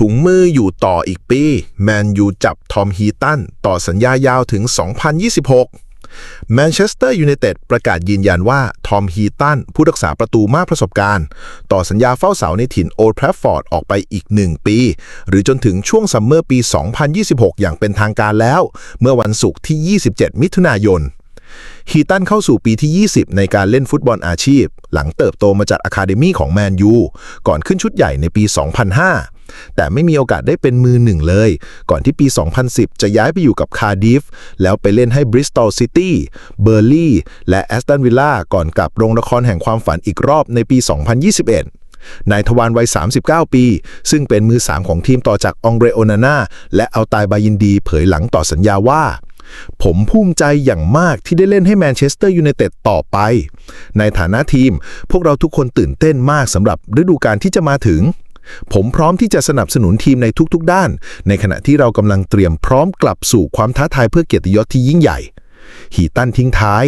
ถุงมืออยู่ต่ออีกปี แมนยูจับทอมฮีตันต่อสัญญายาวถึง 2026 แมนเชสเตอร์ยูไนเต็ดประกาศยืนยันว่า ทอมฮีตันผู้รักษาประตูมากประสบการณ์ ต่อสัญญาเฝ้าเสาในถิ่นโอลด์แทรฟฟอร์ดออกไปอีก 1 ปี หรือจนถึงช่วงซัมเมอร์ปี 2026 อย่างเป็นทางการแล้ว เมื่อวันศุกร์ที่ 27 มิถุนายนฮีตันเข้าสู่ปีที่ 20 ในการเล่นฟุตบอลอาชีพ หลังเติบโตมาจากอะคาเดมี่ของแมนยูก่อนขึ้นชุดใหญ่ในปี 2005 แต่ไม่มีโอกาสได้เป็นมือหนึ่งเลย ก่อนที่ปี 2010 จะย้ายไปอยู่กับคาร์ดิฟแล้วไปเล่นให้บริสตอลซิตี้เบอร์ลีย์และแอสตันวิลล่าก่อนกลับโรงละครแห่งความฝันอีกรอบในปี 2021นายทวารวัย 39 ปี ซึ่งเป็นมือสามของทีมต่อจากองเรโอนาน่าและเอาตายบายินดีเผยหลังต่อสัญญาว่า ผมภูมิใจอย่างมากที่ได้เล่นให้แมนเชสเตอร์ยูไนเต็ดต่อไป ในฐานะทีม พวกเราทุกคนตื่นเต้นมากสำหรับฤดูกาลที่จะมาถึง ผมพร้อมที่จะสนับสนุนทีมในทุกๆด้าน ในขณะที่เรากำลังเตรียมพร้อมกลับสู่ความท้าทายเพื่อเกียรติยศที่ยิ่งใหญ่ฮีตันทิ้งท้าย